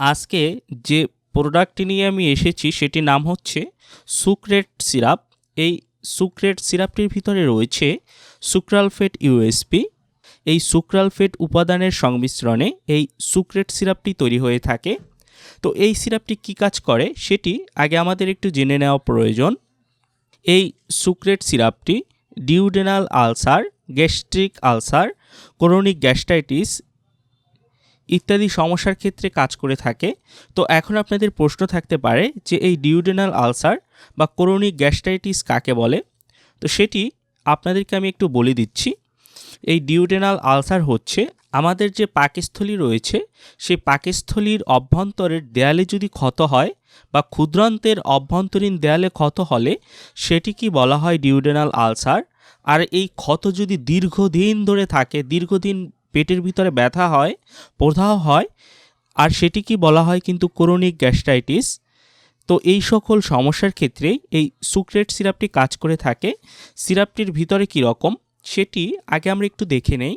আজকে যে প্রোডাক্টটি নিয়ে আমি এসেছি সেটির নাম হচ্ছে সুক্রেট সিরাপ। এই সুক্রেট সিরাপটির ভিতরে রয়েছে সুক্রালফেট ইউএসপি এই সুক্রালফেট উপাদানের সংমিশ্রণে এই সুক্রেট সিরাপটি তৈরি হয়ে থাকে। তো এই সিরাপটি কী কাজ করে? সেটি আগে আমাদের একটু জেনে নেওয়া প্রয়োজন। এই সুক্রেট সিরাপটি duodenal ulcer, gastric ulcer, chronic gastritis ইত্যাদি সমস্যার ক্ষেত্রে কাজ করে থাকে। তো এখন আপনাদের প্রশ্ন থাকতে পারে যে এই ডিউডেনাল আলসার বা ক্রনিক গ্যাস্ট্রাইটিস কাকে বলে? তো সেটি আপনাদেরকে আমি একটু বলে দিচ্ছি। এই ডিউডেনাল আলসার হচ্ছে আমাদের যে পাকস্থলী রয়েছে, সেই পাকস্থলীর অভ্যন্তরের দেয়ালে যদি ক্ষত হয় বা ক্ষুদ্রান্তের অভ্যন্তরীণ দেয়ালে ক্ষত হলে সেটি কি বলা হয় ডিউডেনাল আলসার আর এই ক্ষত যদি দীর্ঘদিন ধরে থাকে, দীর্ঘদিন পেটের ভিতরে ব্যথা হয় প্রদাহ হয়, আর সেটি কি বলা হয় কিন্তু ক্রোনিক গ্যাস্ট্রাইটিস। তো এই সকল সমস্যার ক্ষেত্রেই এই সুক্রেট সিরাপটি কাজ করে থাকে। সিরাপটির ভিতরে কি রকম সেটি আগে আমরা একটু দেখে নেই।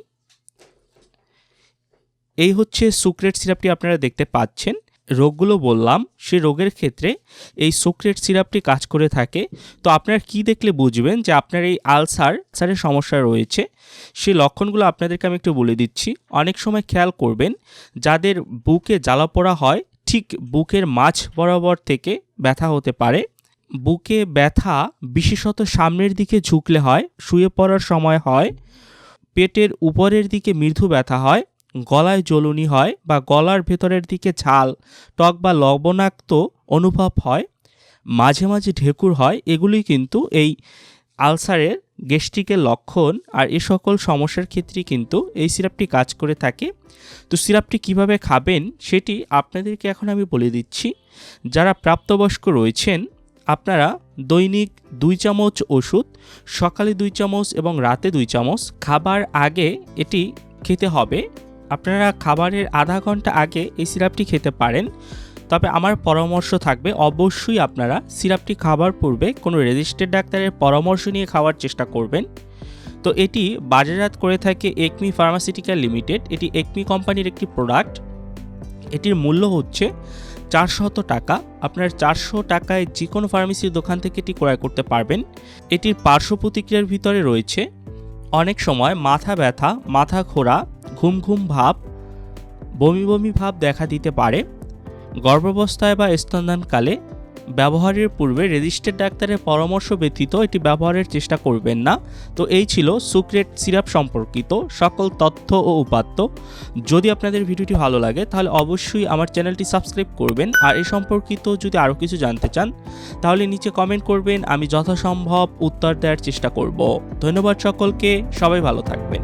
এই হচ্ছে সুক্রেট সিরাপটি আপনারা দেখতে পাচ্ছেন। রোগগুলো বললাম, সে রোগের ক্ষেত্রে এই সুক্রেট সিরাপটি কাজ করে থাকে। তো আপনারা কি দেখলে বুঝবেন যে আপনার এই আলসার, আলসারের সমস্যা রয়েছে। সেই লক্ষণগুলো আপনাদেরকে আমি একটু বলে দিচ্ছি। অনেক সময় খেয়াল করবেন, যাদের বুকে জ্বালা পোড়া হয়, ঠিক বুকের মাঝ বরাবর থেকে ব্যথা হতে পারে। বুকে ব্যথা বিশেষত সামনের দিকে ঝুঁকলে হয়, শুয়ে পড়ার সময় হয়, পেটের উপরের দিকে মৃদু ব্যথা হয় গলায় জ্বলুনি হয় বা গলার ভেতরের দিকে ঝাল টক বা লবণাক্ত অনুভব হয়। মাঝে মাঝে ঢেকুর হয়। এগুলি কিন্তু এই আলসারের গ্যাস্ট্রিকের লক্ষণ আর এ সকল সমস্যার ক্ষেত্রে কিন্তু এই সিরাপটি কাজ করে থাকে। তো সিরাপটি কীভাবে খাবেন সেটি আপনাদেরকে এখন আমি বলে দিচ্ছি। যারা প্রাপ্তবয়স্ক রয়েছেন, আপনারা দৈনিক দুই চামচ ওষুধ, সকালে দুই চামচ এবং রাতে দুই চামচ, খাবার আগে এটি খেতে হবে। আপনারা খাবারের আধা ঘণ্টা আগে এই সিরাপটি খেতে পারেন। তবে আমার পরামর্শ থাকবে, অবশ্যই আপনারা সিরাপটি খাবার পূর্বে কোনো রেজিস্টার্ড ডাক্তারের পরামর্শ নিয়ে খাওয়ার চেষ্টা করবেন। তো এটি বাজারজাত করে থাকে একমি ফার্মাসিউটিক্যাল লিমিটেড, এটি একমি কোম্পানির একটি প্রোডাক্ট। এটির মূল্য হচ্ছে চারশত টাকা। আপনার চারশো টাকায় যে কোনো ফার্মেসির দোকান থেকে এটি ক্রয় করতে পারবেন। এটির পার্শ্ব প্রতিক্রিয়ার ভিতরে রয়েছে অনেক সময় মাথা ব্যথা, মাথা ঘোরা ঘুম ঘুম ভাব, বমি বমি ভাব দেখা দিতে পারে। গর্ভাবস্থায় বা স্তনদানকালে ব্যবহারের পূর্বে রেজিস্টার্ড ডাক্তারের পরামর্শ ব্যতীত এটি ব্যবহারের চেষ্টা করবেন না। তো এই ছিল সুক্রেট সিরাপ সম্পর্কিত সকল তথ্য ও উপাত্ত। যদি আপনাদের ভিডিওটি ভালো লাগে, তাহলে অবশ্যই আমার চ্যানেলটি সাবস্ক্রাইব করবেন। আর এই সম্পর্কিত যদি আরও কিছু জানতে চান, তাহলে নিচে কমেন্ট করবেন, আমি যথাসম্ভব উত্তর দেওয়ার চেষ্টা করব। ধন্যবাদ সকলকে, সবাই ভালো থাকবেন।